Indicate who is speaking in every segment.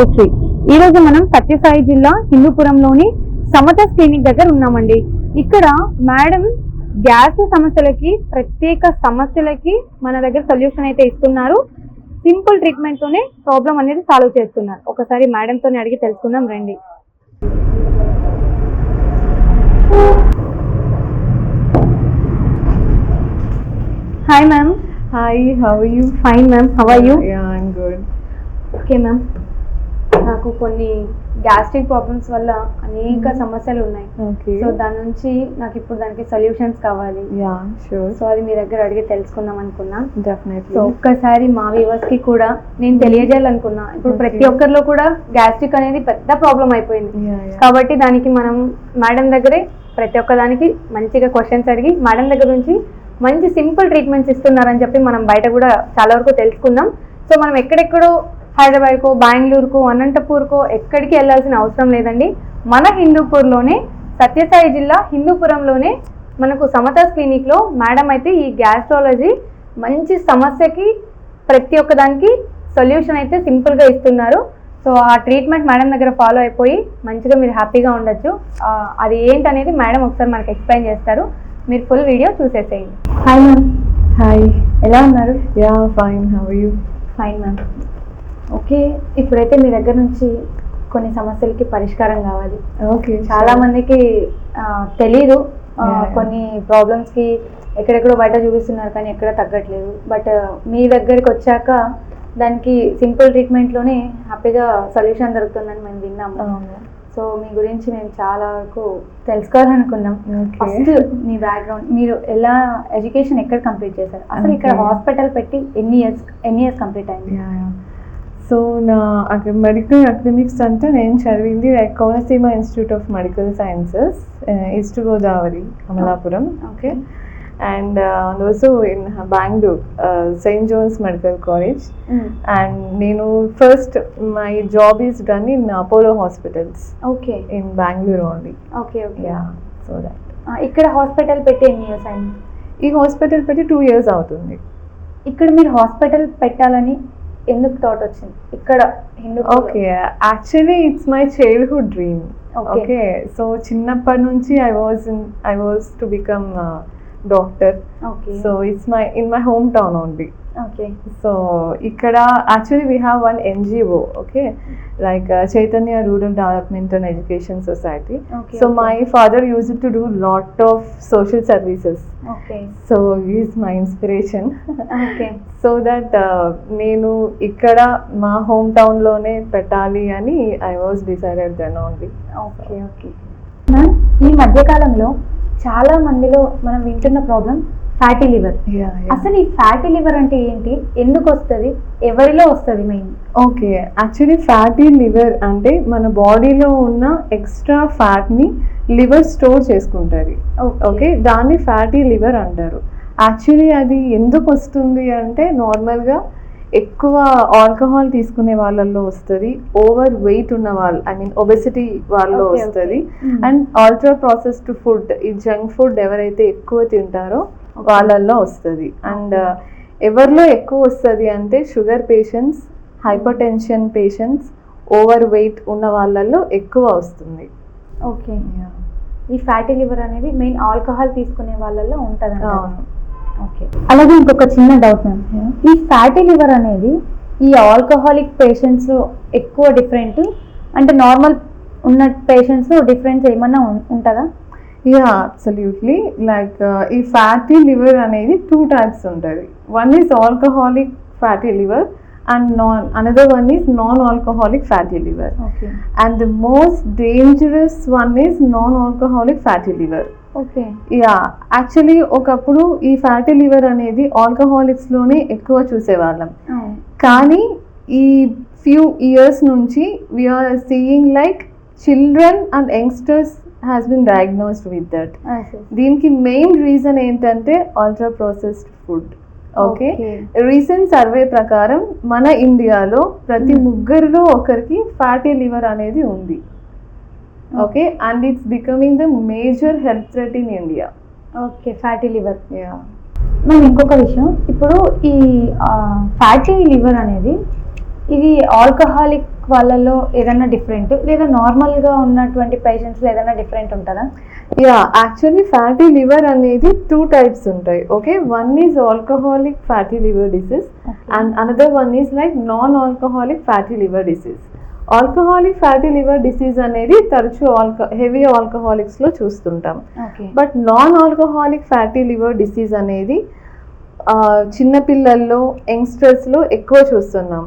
Speaker 1: దివ్యశ్రీ ఈ రోజు మనం సత్యసాయి జిల్లా హిందూపురంలోని సమత క్లినిక్ దగ్గర ఉన్నామండి. ఇక్కడ మేడం గ్యాస్ సమస్యలకి ప్రత్యేక సమస్యలకి మన దగ్గర సొల్యూషన్ అయితే ఇస్తున్నారు. సింపుల్ ట్రీట్మెంట్ తోనే ప్రాబ్లం అనేది సాల్వ్ చేస్తున్నారు. ఒకసారి మేడం తోని అడిగి తెలుసుకుందాం రండి. Hi ma'am
Speaker 2: how are you?
Speaker 1: Fine ma'am how are you
Speaker 2: I'm good.
Speaker 1: Okay ma'am నాకు కొన్ని గ్యాస్ట్రిక్ ప్రాబ్లమ్స్ వల్ల అనేక సమస్యలు ఉన్నాయి. సో దాని నుంచి నాకు ఇప్పుడు దానికి సొల్యూషన్స్ కావాలి. సో అది మీ దగ్గర అడిగి తెలుసుకుందాం అనుకున్నా. సో ఒక్కసారి మా వ్యూవర్స్కి కూడా నేను తెలియజేయాలనుకున్నా ఇప్పుడు ప్రతి. ఒక్కరిలో కూడా గ్యాస్ట్రిక్ అనేది పెద్ద ప్రాబ్లం అయిపోయింది. కాబట్టి దానికి మనం మేడం దగ్గరే ప్రతి ఒక్క దానికి మంచిగా క్వశ్చన్స్ అడిగి మేడం దగ్గర నుంచి మంచి సింపుల్ ట్రీట్మెంట్స్ ఇస్తున్నారని చెప్పి మనం బయట కూడా చాలా వరకు తెలుసుకుందాం సో మనం ఎక్కడెక్కడో హైదరాబాద్కో బెంగళూరుకో అనంతపూర్కో ఎక్కడికి వెళ్ళాల్సిన అవసరం లేదండి. మన హిందూపూర్లోనే సత్యసాయి జిల్లా హిందూపురంలోనే మనకు సమతాస్ క్లినిక్లో మేడం అయితే ఈ గ్యాస్ట్రాలజీ మంచి సమస్యకి ప్రతి ఒక్క దానికి సొల్యూషన్ అయితే సింపుల్గా ఇస్తున్నారు. సో ఆ ట్రీట్మెంట్ మేడం దగ్గర ఫాలో అయిపోయి మంచిగా మీరు హ్యాపీగా ఉండొచ్చు. అది ఏంటనేది మేడం ఒకసారి మనకి ఎక్స్ప్లెయిన్ చేస్తారు. మీరు ఫుల్ వీడియో చూసేసేయండి. Hi ma'am
Speaker 2: Hi.
Speaker 1: ఎలా ఉన్నారు?
Speaker 2: Fine. How are you?
Speaker 1: Fine ma'am okay ఇప్పుడైతే మీ దగ్గర నుంచి కొన్ని సమస్యలకి పరిష్కారం కావాలి
Speaker 2: Okay.
Speaker 1: చాలా. మందికి తెలీదు. కొన్ని ప్రాబ్లమ్స్కి ఎక్కడెక్కడో బయట చూపిస్తున్నారు కానీ ఎక్కడ తగ్గట్లేదు బట్ మీ దగ్గరికి వచ్చాక దానికి సింపుల్ ట్రీట్మెంట్లోనే హ్యాపీగా సొల్యూషన్ దొరుకుతుందని మేము విన్నాము. సో మీ గురించి మేము చాలా వరకు తెలుసుకోవాలనుకున్నాం. ఫస్ట్ మీ బ్యాక్గ్రౌండ్ మీరు ఎలా ఎడ్యుకేషన్ ఎక్కడ కంప్లీట్ చేశారు అసలు ఇక్కడ. హాస్పిటల్ పెట్టి ఎన్ని ఇయర్స్ ఎన్ని ఇయర్స్ కంప్లీట్ అయింది.
Speaker 2: సో నా మెడికల్ అకాడమిక్స్ అంటే నేను చదివింది like Konaseema institute of medical sciences east Godavari Amalapuram. Okay. And also in Bengaluru saint John's medical college and నేను first my job is done in Apollo hospitals
Speaker 1: okay.
Speaker 2: In Bengaluru only
Speaker 1: okay okay.
Speaker 2: So that
Speaker 1: ఇక్కడ hospital పెట్టి ఎన్ని years అయింది
Speaker 2: ఈ hospital పెట్టి two years అవుతుంది.
Speaker 1: ఇక్కడ మీరు హాస్పిటల్ పెట్టాలని ఎందుకు థాట్ వచ్చింది ఇక్కడ Hindu
Speaker 2: okay actually it's my childhood dream. Okay so చిన్నప్పటి నుంచి I was I was to become doctor so it's my in my home town only
Speaker 1: okay
Speaker 2: so ఇక్కడ actually we have one NGO okay like Chaitanya rural development and education society so. My father use to do lot of social services
Speaker 1: okay
Speaker 2: so is my inspiration
Speaker 1: okay
Speaker 2: so that నేను ఇక్కడ మా home టౌన్లోనే పెట్టాలి అని I was decided then only
Speaker 1: okay okay ఈ మధ్య కాలంలో చాలా మందిలో మనం వింటున్న ప్రాబ్లం ఫ్యాటీ లివర్ అసలు ఈ ఫ్యాటీ లివర్ అంటే ఏంటి? ఎందుకు వస్తుంది? ఎవరిలో వస్తుంది main
Speaker 2: okay actually fatty liver అంటే మన బాడీలో ఉన్న ఎక్స్ట్రా ఫ్యాట్ని లివర్ స్టోర్ చేసుకుంటుంది. ఓకే దాన్ని ఫ్యాటీ లివర్ అంటారు. యాక్చువల్లీ అది ఎందుకు వస్తుంది అంటే నార్మల్గా ఎక్కువ ఆల్కహాల్ తీసుకునే వాళ్ళల్లో వస్తుంది ఓవర్ వెయిట్ ఉన్న వాళ్ళు ఐ మీన్ ఒబెసిటీ వాళ్ళలో. వస్తుంది. అండ్ ఆల్ట్రా ప్రాసెస్డ్ ఫుడ్ ఈ జంక్ ఫుడ్ ఎవరైతే ఎక్కువ తింటారో వాళ్ళల్లో వస్తుంది. అండ్ ఎవరిలో ఎక్కువ వస్తుంది అంటే sugar patients hypertension patients over weight ఉన్న వాళ్ళల్లో ఎక్కువ వస్తుంది.
Speaker 1: ఓకే. ఈ ఫ్యాటీ లివర్ అనేది మెయిన్ ఆల్కహాల్ తీసుకునే వాళ్ళలో ఉంటుంది
Speaker 2: అవును.
Speaker 1: అలాగే ఇంకొక చిన్న డౌట్ మ్యామ్. ఈ ఫ్యాటీ లివర్ అనేది ఈ ఆల్కహాలిక్ పేషెంట్స్ ఎక్కువ డిఫరెంట్ అంటే నార్మల్ ఉన్న పేషెంట్స్ డిఫరెన్స్ ఏమన్నా ఉంటుందా?
Speaker 2: యా అబ్సల్యూట్లీ లైక్ ఈ ఫ్యాటీ లివర్ అనేది టూ టైప్స్ ఉంటుంది. One is alcoholic fatty liver and non another one is non alcoholic fatty liver
Speaker 1: okay
Speaker 2: and the most dangerous one is non alcoholic fatty liver yeah actually ఒకప్పుడు ఈ fatty liver అనేది ఆల్కహాలిక్స్లోనే ఎక్కువ చూసేవాళ్ళం. కానీ ఈ few years నుంచి we are seeing like children and youngsters has been diagnosed with that దీనికి main reason ఏంటంటే ultra processed food okay. Recent survey ప్రకారం మన ఇండియాలో ప్రతి
Speaker 1: Hmm.
Speaker 2: ముగ్గురిలో ఒకరికి ఫ్యాటీ లివర్ అనేది ఉంది. Okay and it's becoming the major health threat in India
Speaker 1: okay fatty liver మనం ఇంకొక విషయం. ఇప్పుడు ఈ ఫ్యాటీ లివర్ అనేది
Speaker 3: ఇది ఆల్కహాలిక్ వాళ్ళలో ఏదైనా డిఫరెంట్ లేదా నార్మల్గా ఉన్నటువంటి పేషెంట్స్లో ఏదైనా డిఫరెంట్ ఉంటుందా?
Speaker 2: యా యాక్చువల్లీ ఫ్యాటీ లివర్ అనేది టూ టైప్స్ ఉంటాయి. Okay one is alcoholic fatty liver disease and another one is like non alcoholic fatty liver disease alcoholic fatty liver disease అనేది తరచూ ఆల్క హెవీ ఆల్కహాలిక్స్లో చూస్తుంటాం. But non alcoholic fatty liver disease అనేది చిన్నపిల్లల్లో యంగ్స్టర్స్లో ఎక్కువ చూస్తున్నాం.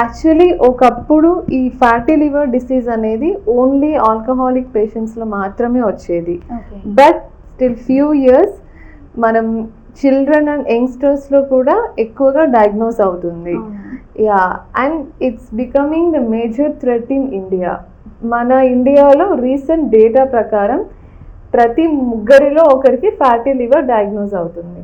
Speaker 2: యాక్చువల్లీ ఒకప్పుడు ఈ ఫ్యాటీ లివర్ డిసీజ్ అనేది ఓన్లీ ఆల్కహాలిక్ పేషెంట్స్లో మాత్రమే వచ్చేది. బట్ స్టిల్ ఫ్యూ ఇయర్స్ మనం చిల్డ్రన్ అండ్ యంగ్స్టర్స్లో కూడా ఎక్కువగా డయాగ్నోస్ అవుతుంది. Yeah and it's becoming the major threat in India మన ఇండియాలో రీసెంట్ డేటా ప్రకారం ప్రతి ముగ్గురిలో ఒకరికి ఫ్యాటీ లివర్ డయాగ్నోస్ అవుతుంది.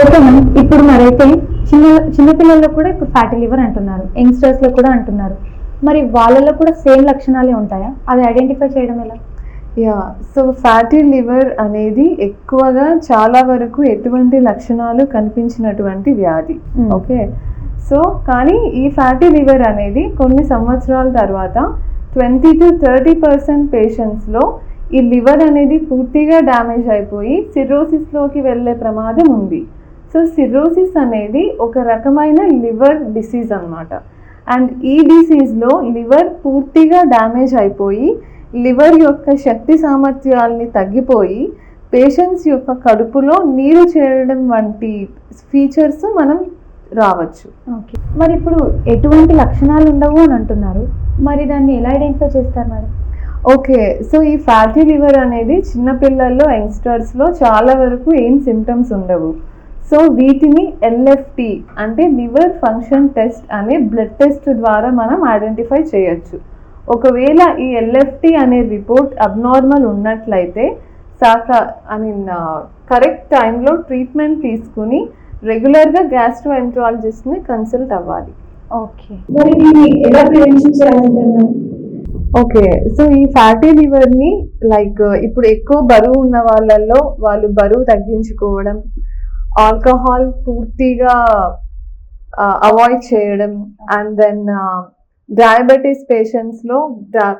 Speaker 3: ఓకే మ్యామ్ ఇప్పుడు మరైతే చిన్న చిన్నపిల్లల్లో కూడా ఇప్పుడు ఫ్యాటీ లివర్ అంటున్నారు యంగ్స్టర్స్లో కూడా అంటున్నారు. మరి వాళ్ళలో కూడా సేమ్ లక్షణాలే ఉంటాయా? అది ఐడెంటిఫై చేయడం ఎలా?
Speaker 2: యా సో ఫ్యాటీ లివర్ అనేది ఎక్కువగా చాలా వరకు ఎటువంటి లక్షణాలు కనిపించినటువంటి వ్యాధి
Speaker 3: Hmm.
Speaker 2: ఓకే సో కానీ ఈ ఫ్యాటీ లివర్ అనేది కొన్ని సంవత్సరాల తర్వాత ట్వంటీ టు థర్టీ పర్సెంట్ పేషెంట్స్లో ఈ లివర్ అనేది పూర్తిగా డ్యామేజ్ అయిపోయి సిర్రోసిస్లోకి వెళ్ళే ప్రమాదం ఉంది. సో సిర్రోసిస్ అనేది ఒక రకమైన లివర్ డిసీజ్ అన్నమాట. అండ్ ఈ డిసీజ్లో లివర్ పూర్తిగా డ్యామేజ్ అయిపోయి లివర్ యొక్క శక్తి సామర్థ్యాల్ని తగ్గిపోయి పేషెంట్స్ యొక్క కడుపులో నీరు చేరడం వంటి ఫీచర్స్ మనం రావచ్చు.
Speaker 3: ఓకే. మరి ఇప్పుడు ఎటువంటి లక్షణాలు ఉండవు అని అంటున్నారు. మరి దాన్ని ఎలా ఐడెంటిఫై చేస్తారు మేడం?
Speaker 2: ఓకే సో ఈ ఫ్యాటీ లివర్ అనేది చిన్నపిల్లల్లో యంగ్స్టర్స్లో చాలా వరకు ఏం సిమ్టమ్స్ ఉండవు. సో వీటిని ఎల్ఎఫ్టి అంటే లివర్ ఫంక్షన్ టెస్ట్ అనే బ్లడ్ టెస్ట్ ద్వారా మనం ఐడెంటిఫై చేయొచ్చు. ఒకవేళ ఈ ఎల్ఎఫ్టి అనే రిపోర్ట్ అబ్నార్మల్ ఉన్నట్లయితే సాకా ఐ మీన్ కరెక్ట్ టైంలో ట్రీట్మెంట్ తీసుకుని రెగ్యులర్గా గ్యాస్ట్రో ఎంట్రాలజిస్ట్ని కన్సల్ట్ అవ్వాలి.
Speaker 3: ఓకే.
Speaker 4: మరి దీన్ని ఎలా ప్రివెన్షన్ చేయాలంటారు
Speaker 2: ఓకే. సో ఈ ఫ్యాటీ లివర్ని లైక్ ఇప్పుడు ఎక్కువ బరువు ఉన్న వాళ్ళల్లో వాళ్ళు బరువు తగ్గించుకోవడం ఆల్కహాల్ పూర్తిగా అవాయిడ్ చేయడం అండ్ దెన్ డయాబెటీస్ పేషెంట్స్లో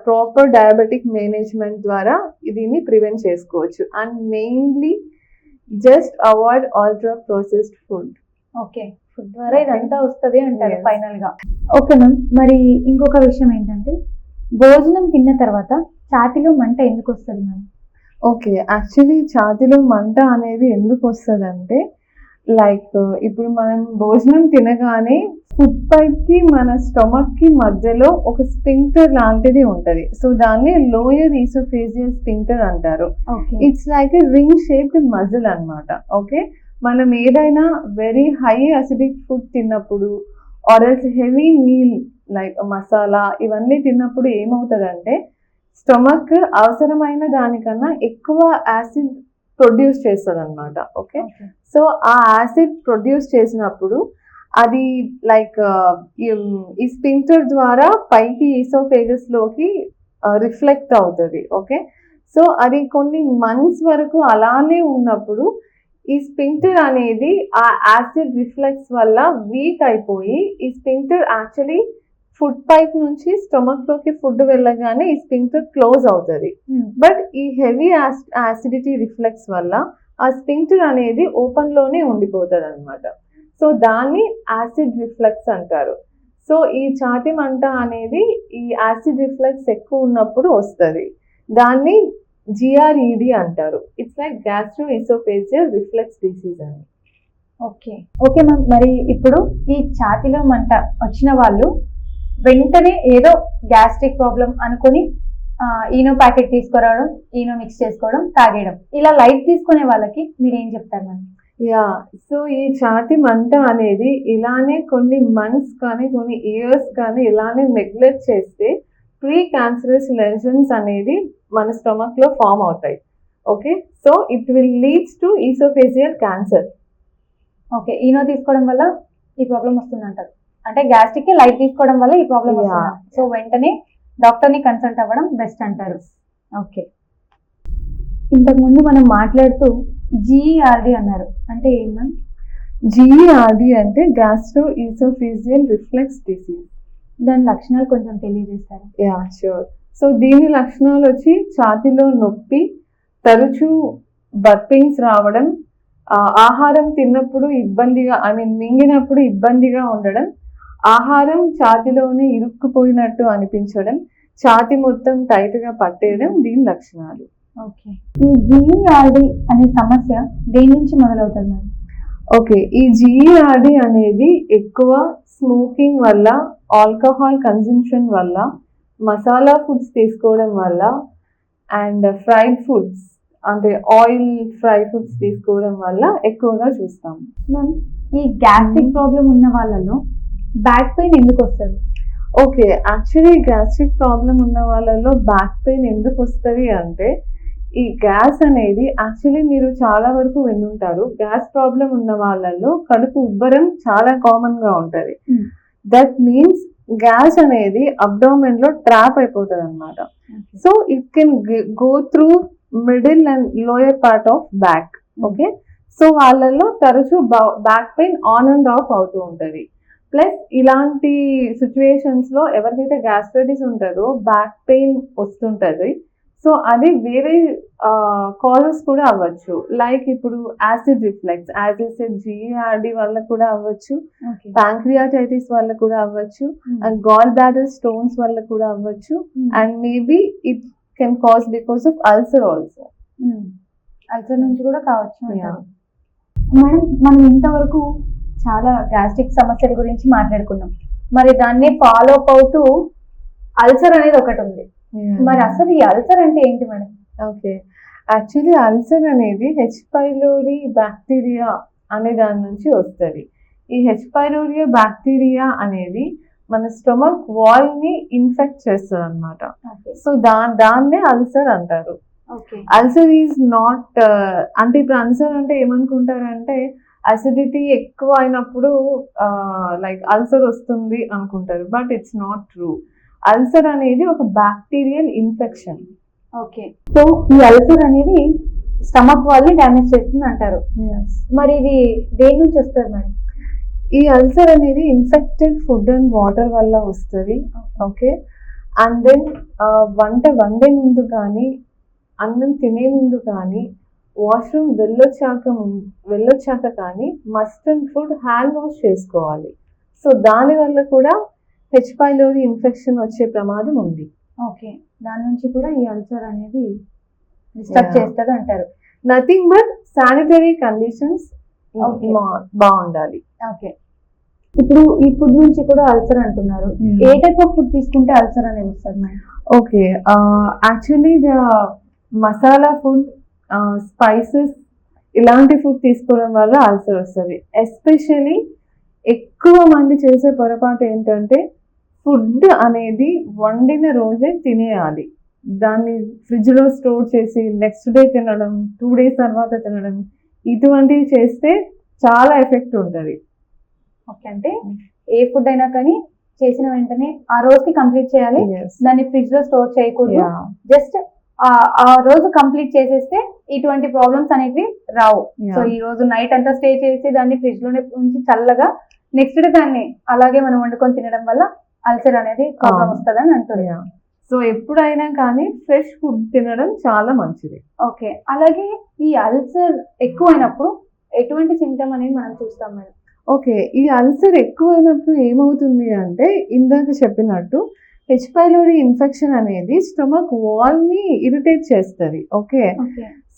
Speaker 2: ప్రాపర్ డయాబెటిక్ మేనేజ్మెంట్ ద్వారా దీన్ని ప్రివెంట్ చేసుకోవచ్చు. And mainly just avoid ultra processed food.
Speaker 3: Okay food ద్వారా ఇదంతా వస్తుంది అంటారు. ఫైనల్గా ఓకే మ్యామ్ మరి ఇంకొక విషయం ఏంటంటే భోజనం తిన్న తర్వాత ఛాతిలో మంట ఎందుకు వస్తుంది మ్యామ్?
Speaker 2: ఓకే యాక్చువల్లీ ఛాతిలో మంట అనేది ఎందుకు వస్తుంది అంటే లైక్ ఇప్పుడు మనం భోజనం తినగానే ఫుడ్ పైప్కి మన స్టమక్కి మధ్యలో ఒక స్పింక్టర్ లాంటిది ఉంటది. సో దాన్ని లోయర్ ఈసోఫేజియల్ స్పింక్టర్ అంటారు.
Speaker 3: Okay
Speaker 2: it's like ring shaped muscle అన్నమాట. ఓకే మనం ఏదైనా వెరీ హై అసిడిక్ ఫుడ్ తిన్నప్పుడు or else heavy meal like masala ఇవన్నీ తిన్నప్పుడు ఏమవుతుందంటే స్టమక్ అవసరమైన దానికన్నా ఎక్కువ యాసిడ్ ప్రొడ్యూస్ చేస్తుంది అనమాట ఓకే. సో ఆ యాసిడ్ ప్రొడ్యూస్ చేసినప్పుడు అది లైక్ ఈ స్పింక్టర్ ద్వారా పైకి ఈసోఫేగస్లోకి రిఫ్లెక్ట్ అవుతుంది ఓకే? సో అది కొన్ని మంత్స్ వరకు అలానే ఉన్నప్పుడు ఈ స్పింక్టర్ అనేది ఆ యాసిడ్ రిఫ్లెక్స్ వల్ల వీక్ అయిపోయి ఈ స్పింక్టర్ యాక్చువల్లీ ఫుడ్ పైప్ నుంచి స్టమక్లోకి ఫుడ్ వెళ్ళగానే ఈ స్పింక్టర్ క్లోజ్ అవుతుంది. బట్ ఈ హెవీ యాసిడిటీ రిఫ్లెక్స్ వల్ల ఆ స్పింక్టర్ అనేది ఓపెన్లోనే ఉండిపోతుంది అనమాట సో దాన్ని యాసిడ్ రిఫ్లెక్స్ అంటారు. సో ఈ ఛాతి మంట అనేది ఈ యాసిడ్ రిఫ్లెక్స్ ఎక్కువ ఉన్నప్పుడు వస్తుంది. దాన్ని జిఆర్ఈడి అంటారు. It's like gastro esophageal reflex disease అని.
Speaker 3: ఓకే. Okay ma'am. మరి ఇప్పుడు ఈ ఛాతిలో మంట వచ్చిన వాళ్ళు వెంటనే ఏదో గ్యాస్ట్రిక్ ప్రాబ్లం అనుకొని ఈనో ప్యాకెట్ తీసుకురావడం ఈనో మిక్స్ చేసుకోవడం తాగేయడం. ఇలా లైట్ తీసుకునే వాళ్ళకి మీరు ఏం చెప్తారు మ్యామ్?
Speaker 2: యా సో ఈ ఛాతి మంట అనేది ఇలానే కొన్ని మంత్స్ కానీ కొన్ని ఇయర్స్ కానీ ఇలానే నెగ్లెక్ట్ చేస్తే ప్రీ క్యాన్సరస్ లెజన్స్ అనేది మన స్టమక్లో ఫామ్ అవుతాయి. Okay so it will leads to esophageal cancer
Speaker 3: okay Eno తీసుకోవడం వల్ల ఈ ప్రాబ్లం వస్తుంది అంటారు అంటే గ్యాస్ట్రిక్ లైట్ తీసుకోవడం వల్ల ఈ ప్రాబ్లం సో వెంటనే డాక్టర్ని కన్సల్ట్ అవ్వడం బెస్ట్ అంటారు. ఓకే ఇంతకు ముందు మనం మాట్లాడుతూ జిఆర్డి అన్నారు. అంటే ఏం మ్యామ్
Speaker 2: జిఆర్డి అంటే గ్యాస్ట్రో ఈసోఫేజియల్ రిఫ్లెక్స్ డిసీజ్
Speaker 3: దాని లక్షణాలు కొంచెం తెలియజేస్తారా?
Speaker 2: యా షూర్ సో దీని లక్షణాలు వచ్చి ఛాతీలో నొప్పి తరచూ బర్పింగ్స్ రావడం ఆహారం తిన్నప్పుడు ఇబ్బందిగా ఐ మీన్ మింగినప్పుడు ఇబ్బందిగా ఉండడం ఆహారం ఛాతీలోనే ఇరుక్కుపోయినట్టు అనిపించడం ఛాతి మొత్తం టైట్గా పట్టేయడం దీని లక్షణాలు.
Speaker 3: ఓకే. ఈ జిఈఆర్డి అనే సమస్య దేని నుంచి మొదలవుతుంది మేడం
Speaker 2: ఓకే ఈ జిఈఆర్డి అనేది ఎక్కువ స్మోకింగ్ వల్ల ఆల్కహాల్ కన్జంప్షన్ వల్ల మసాలా ఫుడ్స్ తీసుకోవడం వల్ల అండ్ ఫ్రైడ్ ఫుడ్స్ అంటే ఆయిల్ ఫ్రై ఫుడ్స్ తీసుకోవడం వల్ల ఎక్కువగా చూస్తాం
Speaker 3: మ్యామ్ ఈ గ్యాస్ట్రిక్ ప్రాబ్లం ఉన్న వాళ్ళలో బ్యాక్ పెయిన్ ఎందుకు వస్తుంది?
Speaker 2: ఓకే యాక్చువల్లీ గ్యాస్ట్రిక్ ప్రాబ్లం ఉన్న వాళ్ళలో బ్యాక్ పెయిన్ ఎందుకు వస్తుంది అంటే ఈ గ్యాస్ అనేది యాక్చువల్లీ మీరు చాలా వరకు వినుంటారు. గ్యాస్ ప్రాబ్లం ఉన్న వాళ్ళలో కడుపు ఉబ్బరం చాలా కామన్గా ఉంటది. దట్ మీన్స్ గ్యాస్ అనేది అబ్డోమెన్లో ట్రాప్ అయిపోతుంది అనమాట so it can go through middle and lower part of back okay so వాళ్ళలో తరచూ back pain on and off అవుతూ ఉంటది. ప్లస్ ఇలాంటి సిచ్యువేషన్స్లో ఎవరికైతే గ్యాస్ట్రైటిస్ ఉంటుందో బ్యాక్ పెయిన్ వస్తుంటది. సో అది వేరే కాజెస్ కూడా అవ్వచ్చు. లైక్ ఇప్పుడు యాసిడ్ రిఫ్లెక్స్ యాసిడ్ జిఆర్డి వల్ల కూడా అవ్వచ్చు. ప్యాంక్రియాటైటిస్ వల్ల కూడా అవ్వచ్చు. అండ్ గాల్ బ్లాడర్ స్టోన్స్ వల్ల కూడా అవ్వచ్చు. And maybe it can cause because of ulcer also
Speaker 3: ulcer నుంచి కూడా కావచ్చు. మేడం మనం ఇంతవరకు చాలా గ్యాస్ట్రిక్ సమస్యల గురించి మాట్లాడుకున్నాం. మరి దాన్ని ఫాలో అప్ అవుతూ అల్సర్ అనేది ఒకటి ఉంది. మరి అసలు ఈ అల్సర్ అంటే ఏంటి మేడం?
Speaker 2: ఓకే. యాక్చువల్లీ అల్సర్ అనేది హెచ్ పైలోరి బ్యాక్టీరియా అనే దాని నుంచి వస్తుంది. ఈ హెచ్ పైలోరియా బ్యాక్టీరియా అనేది మన స్టొమక్ వాల్ని ఇన్ఫెక్ట్ చేస్తుంది అనమాట సో దా దాన్నే అల్సర్ అంటారు.
Speaker 3: ఓకే
Speaker 2: అల్సర్ ఈజ్ నాట్ అంటే ఇప్పుడు అల్సర్ అంటే ఏమనుకుంటారంటే అసిడిటీ ఎక్కువ అయినప్పుడు లైక్ అల్సర్ వస్తుంది అనుకుంటారు. But it's not true ulcer అనేది ఒక బ్యాక్టీరియల్ ఇన్ఫెక్షన్
Speaker 3: ఓకే సో ఈ అల్సర్ అనేది స్టమక్ వాళ్ళని డ్యామేజ్ చేస్తుంది అంటారు. మరి ఇది దేని నుంచి వస్తుంది మేడం?
Speaker 2: ఈ అల్సర్ అనేది ఇన్ఫెక్టెడ్ ఫుడ్ అండ్ వాటర్ వల్ల వస్తుంది. ఓకే అండ్ దెన్ వంట వండే ముందు కానీ అన్నం తినే ముందు కానీ వాష్రూమ్ వెళ్ళొచ్చాక వెళ్ళొచ్చాక కానీ must and food hand wash చేసుకోవాలి. సో దాని వల్ల కూడా హెచ్ పైలోని ఇన్ఫెక్షన్ వచ్చే ప్రమాదం ఉంది.
Speaker 3: ఓకే. దాని నుంచి కూడా ఈ అల్సర్ అనేది డిస్టర్బ్. చేస్తుంది అంటారు.
Speaker 2: Nothing but sanitary conditions. బాగుండాలి.
Speaker 3: ఓకే. ఇప్పుడు ఈ ఫుడ్ నుంచి కూడా అల్సర్ అంటున్నారు. ఏ టైప్ ఆఫ్ ఫుడ్ తీసుకుంటే అల్సర్ అనేది వస్తుంది
Speaker 2: okay. Actually the masala food spices ఇలాంటి ఫుడ్ తీసుకోవడం వల్ల అల్సర్ వస్తుంది. ఎస్పెషలీ ఎక్కువ మంది చేసే పొరపాటు ఏంటంటే ఫుడ్ అనేది వండిన రోజే తినేయాలి. దాన్ని ఫ్రిడ్జ్లో స్టోర్ చేసి నెక్స్ట్ డే తినడం టూ డేస్ తర్వాత తినడం ఇటువంటివి చేస్తే చాలా ఎఫెక్ట్ ఉంటుంది.
Speaker 3: ఓకే అంటే ఏ ఫుడ్ అయినా కానీ చేసిన వెంటనే ఆ రోజుకి కంప్లీట్ చేయాలి. దాన్ని ఫ్రిడ్జ్లో స్టోర్ చేయకూడదు. జస్ట్ ఆ రోజు కంప్లీట్ చేసేస్తే ఇటువంటి ప్రాబ్లమ్స్ అనేవి రావు. సో ఈ రోజు నైట్ అంతా స్టే చేసి దాన్ని ఫ్రిడ్జ్లోనే ఉంచి చల్లగా నెక్స్ట్ డే దాన్ని అలాగే మనం వండుకొని తినడం వల్ల అల్సర్ అనేది ప్రాబ్లం
Speaker 2: అవును.
Speaker 3: వస్తుందని అంటుంది
Speaker 2: సో ఎప్పుడైనా కానీ ఫ్రెష్ ఫుడ్ తినడం చాలా మంచిది.
Speaker 3: ఓకే అలాగే ఈ అల్సర్ ఎక్కువైనప్పుడు ఎటువంటి సిమ్టమ్ అనేది మనం చూస్తాం మేడం?
Speaker 2: ఓకే ఈ అల్సర్ ఎక్కువైనప్పుడు ఏమవుతుంది అంటే ఇందాక చెప్పినట్టు హెచ్ పైలోరీ ఇన్ఫెక్షన్ అనేది స్టమక్ వాల్ని ఇరిటేట్ చేస్తుంది ఓకే?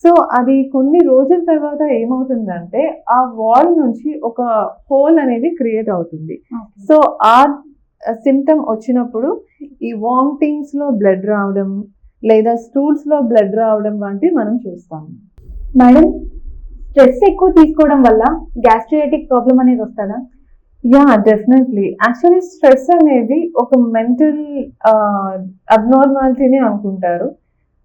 Speaker 2: సో అది కొన్ని రోజుల తర్వాత ఏమవుతుందంటే ఆ వాల్ నుంచి ఒక హోల్ అనేది క్రియేట్ అవుతుంది. సో ఆ సిమ్టమ్ వచ్చినప్పుడు ఈ వామిటింగ్స్లో బ్లడ్ రావడం లేదా స్టూల్స్లో బ్లడ్ రావడం వంటివి మనం చూస్తాము.
Speaker 3: మేడం స్ట్రెస్ ఎక్కువ తీసుకోవడం వల్ల గ్యాస్ట్రియాటిక్ ప్రాబ్లం అనేది వస్తుందా?
Speaker 2: యా డెఫినెట్లీ యాక్చువల్లీ స్ట్రెస్ అనేది ఒక మెంటల్ అబ్నార్మాలిటీని అనుకుంటారు.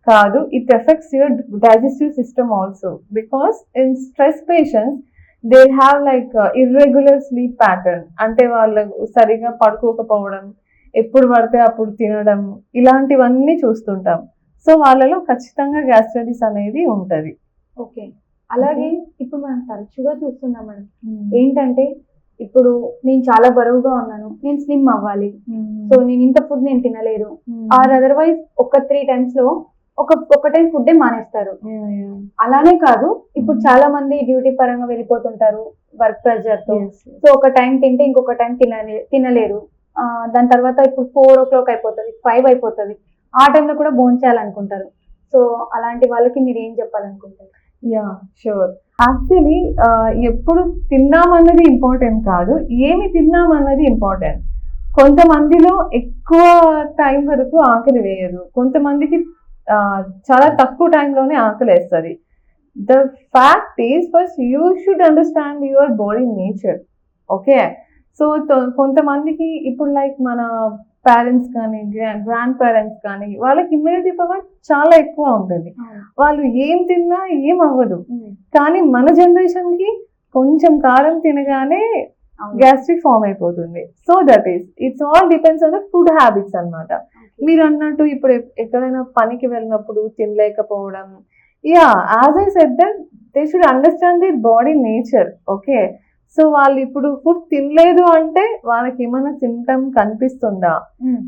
Speaker 2: కాదు it affects your digestive system also because in stress patients they have like irregular sleep pattern అంటే వాళ్ళకు సరిగా పడుకోకపోవడం ఎప్పుడు పడితే అప్పుడు తినడం ఇలాంటివన్నీ చూస్తుంటాం. సో వాళ్ళలో ఖచ్చితంగా గ్యాస్ట్రైటిస్ అనేది ఉంటుంది.
Speaker 3: ఓకే అలాగే ఇప్పుడు మనం తరచుగా చూస్తున్నాం మేడం ఏంటంటే ఇప్పుడు నేను చాలా బరువుగా ఉన్నాను నేను స్లిమ్ అవ్వాలి. సో నేను ఇంత ఫుడ్ నేను తినలేరు. ఆర్ అదర్వైజ్ ఒక త్రీ టైమ్స్లో ఒక ఒక టైం ఫుడ్ మానేస్తారు. అలానే కాదు ఇప్పుడు చాలా మంది డ్యూటీ పరంగా వెళ్ళిపోతుంటారు వర్క్ ప్రెషర్తో. సో ఒక టైం తింటే ఇంకొక టైం తినలే తినలేరు. దాని తర్వాత ఇప్పుడు ఫోర్ ఓ క్లాక్ అయిపోతుంది ఫైవ్ అయిపోతుంది. ఆ టైంలో కూడా భోజనం చేయాలనుకుంటారు. సో అలాంటి వాళ్ళకి మీరు ఏం చెప్పాలనుకుంటారు?
Speaker 2: యా షూర్ యాక్చువల్లీ ఎప్పుడు తిన్నామన్నది ఇంపార్టెంట్ కాదు. ఏమి తిన్నామన్నది ఇంపార్టెంట్ కొంతమందిలో ఎక్కువ టైం వరకు ఆకలి వేయదు. కొంతమందికి చాలా తక్కువ టైంలోనే ఆకలి వేస్తుంది. The fact is first you should understand your body nature okay so కొంతమందికి ఇప్పుడు లైక్ మన పేరెంట్స్ కానీ గ్రాండ్ పేరెంట్స్ కానీ వాళ్ళకి ఇమ్యూనిటీ పవర్ చాలా ఎక్కువ ఉంటుంది. వాళ్ళు ఏం తిన్నా ఏం అవ్వదు. కానీ మన జనరేషన్కి కొంచెం కారం తినగానే గ్యాస్ట్రిక్ ఫామ్ అయిపోతుంది. So that is it's all depends on the food habits అన్నమాట. మీరు అన్నట్టు ఇప్పుడు ఎక్కడైనా పనికి వెళ్ళినప్పుడు తినలేకపోవడం. Yeah as I said that they should understand their body nature okay so వాళ్ళు ఇప్పుడు ఫుడ్ తినలేదు అంటే వాళ్ళకి ఏమైనా సిమ్టమ్ కనిపిస్తుందా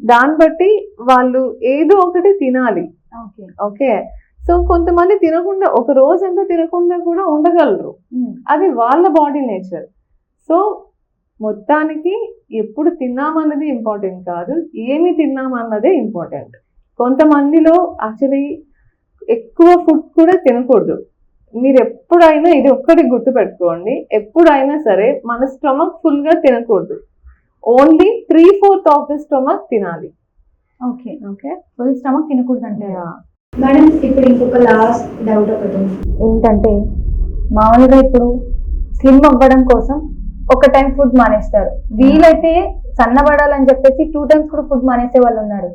Speaker 2: దాన్ని బట్టి వాళ్ళు ఏదో ఒకటి తినాలి.
Speaker 3: ఓకే.
Speaker 2: ఓకే? సో కొంతమంది తినకుండా ఒక రోజు అంతా తినకుండా కూడా ఉండగలరు. అది వాళ్ళ బాడీ నేచర్. సో మొత్తానికి ఎప్పుడు తిన్నామన్నది ఇంపార్టెంట్ కాదు ఏమి తిన్నామన్నదే ఇంపార్టెంట్. కొంతమందిలో యాక్చువల్లీ ఎక్కువ ఫుడ్ కూడా తినకూడదు. మీరు ఎప్పుడైనా ఇది ఒక్కటి గుర్తుపెట్టుకోండి. ఎప్పుడైనా సరే మన స్టమక్ ఫుల్గా తినకూడదు. Only three fourth of the stomach తినాలి.
Speaker 3: ఓకే.
Speaker 2: ఓకే.
Speaker 3: ఫుల్ స్టమక్ తినకూడదు అంటే
Speaker 4: మేడం ఇప్పుడు ఇంకొక లాస్ట్ డౌట్ ఒకటి.
Speaker 3: ఏంటంటే మామూలుగా ఇప్పుడు స్లిమ్ అవ్వడం కోసం ఒక టైం ఫుడ్ మానేస్తారు. వీలైతే సన్నబడాలని చెప్పేసి టూ టైమ్స్ కూడా ఫుడ్ మానేసే వాళ్ళు ఉన్నారు.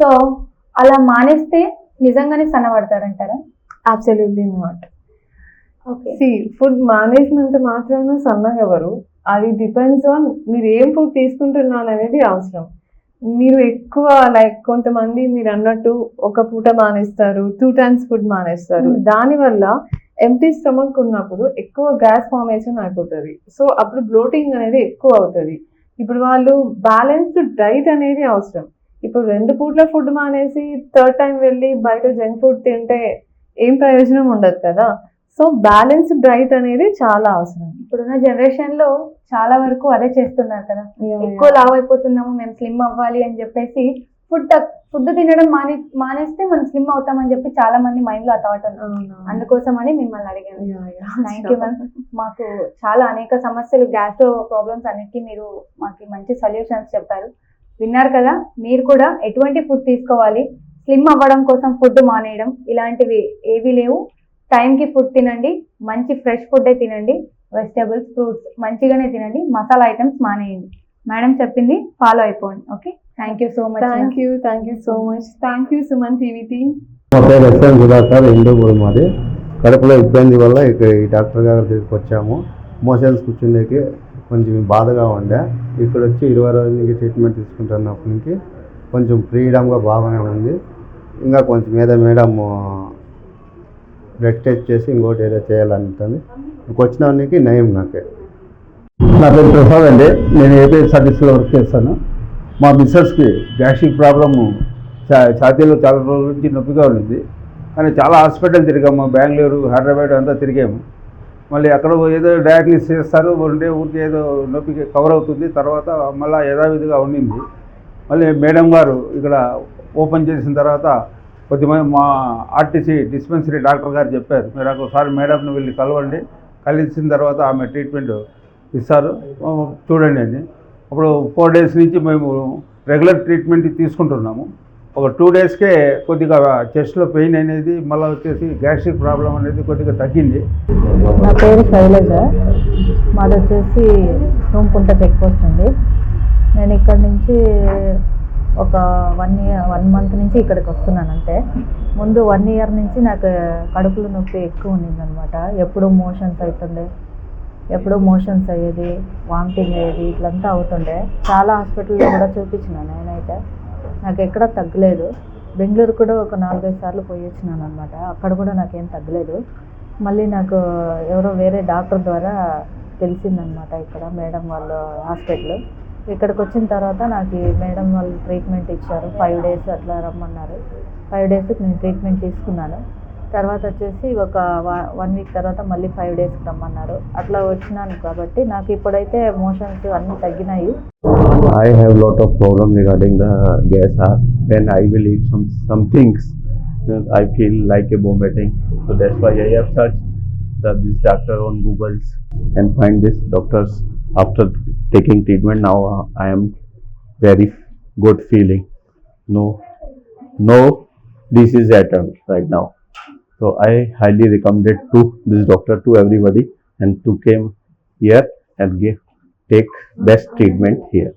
Speaker 3: సో అలా మానేస్తే నిజంగానే సన్నబడతారంటారా
Speaker 2: అబ్సల్యూట్లీ నాట్ సి ఫుడ్ మానేసినంత మాత్రాన సన్నగా ఎవరు? అది డిపెండ్స్ ఆన్ మీరు ఏం ఫుడ్ తీసుకుంటున్నారు అనేది అవసరం. మీరు ఎక్కువ లైక్ కొంతమంది మీరు అన్నట్టు ఒక పూట మానేస్తారు టూ టైమ్స్ ఫుడ్ మానేస్తారు. దానివల్ల ఎంటీ స్టమక్ ఉన్నప్పుడు ఎక్కువ గ్యాస్ ఫార్మేషన్ అయిపోతుంది. సో అప్పుడు బ్లోటింగ్ అనేది ఎక్కువ అవుతుంది. ఇప్పుడు వాళ్ళు బ్యాలెన్స్డ్ డైట్ అనేది అవసరం. ఇప్పుడు రెండు పూట్ల ఫుడ్ మానేసి థర్డ్ టైం వెళ్ళి బయట జంక్ ఫుడ్ తింటే ఏం ప్రయోజనం ఉండదు కదా? సో బ్యాలెన్స్డ్ డైట్ అనేది చాలా అవసరం.
Speaker 3: ఇప్పుడున్న జనరేషన్లో చాలా వరకు అదే చేస్తున్నారు కదా. ఎక్కువ లావ్ అయిపోతున్నాము మేము స్లిమ్ అవ్వాలి అని చెప్పేసి ఫుడ్ ఫుడ్ తినడం మానే మానేస్తే మనం స్లిమ్ అవుతామని చెప్పి చాలా మంది మైండ్లో ఆ థాట్ అందుకోసం అని మిమ్మల్ని అడిగాను. థ్యాంక్ యూ మ్యామ్ మాకు చాలా అనేక సమస్యలు గ్యాస్ట్రో ప్రాబ్లమ్స్ అన్నిటికీ మీరు మాకు మంచి సొల్యూషన్స్ చెప్పారు. విన్నారు కదా మీరు కూడా ఎటువంటి ఫుడ్ తీసుకోవాలి? స్లిమ్ అవ్వడం కోసం ఫుడ్ మానేయడం ఇలాంటివి ఏవి లేవు. టైంకి ఫుడ్ తినండి మంచి ఫ్రెష్ ఫుడ్డే తినండి వెజిటేబుల్స్ ఫ్రూట్స్ మంచిగానే తినండి మసాలా ఐటమ్స్ మానేయండి. మేడం చెప్పింది ఫాలో అయిపోండి okay thank you so much
Speaker 2: thank you thank you so much thank you Suman TV team
Speaker 5: మా పేరు ఎస్ఎన్ సుధాకర్ హిందూపురం మాది. కడుపులో ఇబ్బంది వల్ల ఇక్కడ ఈ డాక్టర్ గారి దగ్గరికి వచ్చాము. మోషన్స్ కూర్చునేకి కొంచెం బాధగా ఉండే. ఇక్కడ వచ్చి ఇరవై రోజుల నుంచి ట్రీట్మెంట్ తీసుకుంటున్నప్పటి నుంచి కొంచెం ఫ్రీడమ్గా బాగానే ఉంది. ఇంకా కొంచెం ఏదో మేడం బ్లడ్ టెస్ట్ చేసి ఇంకోటి ఏదో చేయాలంటుంది వచ్చినవానికి నయం నాకే.
Speaker 6: నా పేరు ప్రసాద్ అండి. నేను ఏపీ సర్వీస్లో వర్క్ చేస్తాను. మా మిస్సెస్కి గ్యాస్ట్రిక్ ప్రాబ్లము ఛాతీలో చాలా రోజుల నుంచి నొప్పిగా ఉండింది కానీ చాలా హాస్పిటల్ తిరిగాము బెంగళూరు హైదరాబాద్ అంతా తిరిగాము. మళ్ళీ అక్కడ ఏదో డయాగ్నోస్ చేస్తారు. ఉండే ఊరికి ఏదో నొప్పికి కవర్ అవుతుంది. తర్వాత మళ్ళీ యథావిధిగా ఉండింది. మళ్ళీ మేడం గారు ఇక్కడ ఓపెన్ చేసిన తర్వాత కొద్దిమంది మా ఆర్టీసీ డిస్పెన్సరీ డాక్టర్ గారు చెప్పారు మీరు ఒకసారి మేడంను వెళ్ళి కలవండి. కలిసిన తర్వాత ఆమె ట్రీట్మెంట్ ఇస్తారు. చూడండి అని అప్పుడు ఫోర్ డేస్ నుంచి మేము రెగ్యులర్ ట్రీట్మెంట్ తీసుకుంటున్నాము. ఒక టూ డేస్కే కొద్దిగా చెస్ట్లో పెయిన్ అనేది మళ్ళీ వచ్చేసి గ్యాస్ట్రిక్ ప్రాబ్లం అనేది కొద్దిగా తగ్గింది.
Speaker 7: నా పేరు శైలజ. మాది వచ్చేసి రూమ్కుంట చెక్ పోస్ట్ అండి. నేను ఇక్కడ నుంచి ఒక వన్ ఇయర్ వన్ మంత్ నుంచి ఇక్కడికి వస్తున్నాను అంతే. ముందు వన్ ఇయర్ నుంచి నాకు కడుపులో నొప్పి ఎక్కువ ఉండింది అనమాట ఎప్పుడు మోషన్స్ అవుతుండే ఎప్పుడు మోషన్స్ అయ్యేది వామిటింగ్ అయ్యేది ఇట్లంతా అవుతుండే. చాలా హాస్పిటల్లో కూడా చూపించినాను నేనైతే. నాకు ఎక్కడ తగ్గలేదు. బెంగళూరు కూడా ఒక నాలుగైదు సార్లు పోయి వచ్చినాను అనమాట అక్కడ కూడా నాకేం తగ్గలేదు. మళ్ళీ నాకు ఎవరో వేరే డాక్టర్ ద్వారా తెలిసిందనమాట ఇక్కడ మేడం వాళ్ళు హాస్పిటల్. ఇక్కడికి వచ్చిన తర్వాత నాకు మేడం వాళ్ళు ట్రీట్మెంట్ ఇచ్చారు. ఫైవ్ డేస్ అట్లా రమ్మన్నారు. ఫైవ్ డేస్కి నేను ట్రీట్మెంట్ తీసుకున్నాను. తర్వాత వచ్చేసి ఒక వన్ వీక్ తర్వాత మళ్ళీ ఫైవ్ డేస్ రమ్మన్నారు. అట్లా వచ్చినాను కాబట్టి నాకు ఇప్పుడైతే మోషన్స్ అన్నీ తగ్గినాయి.
Speaker 8: I have lot of problem regarding the gas or then I will eat some some things I feel like a vomiting so that's why I have search this doctor on Googles and find this doctors after taking treatment, now uh, I am very good feeling. No, no disease at all right now. So I highly recommend it to this doctor to everybody and to came here and give take best treatment here.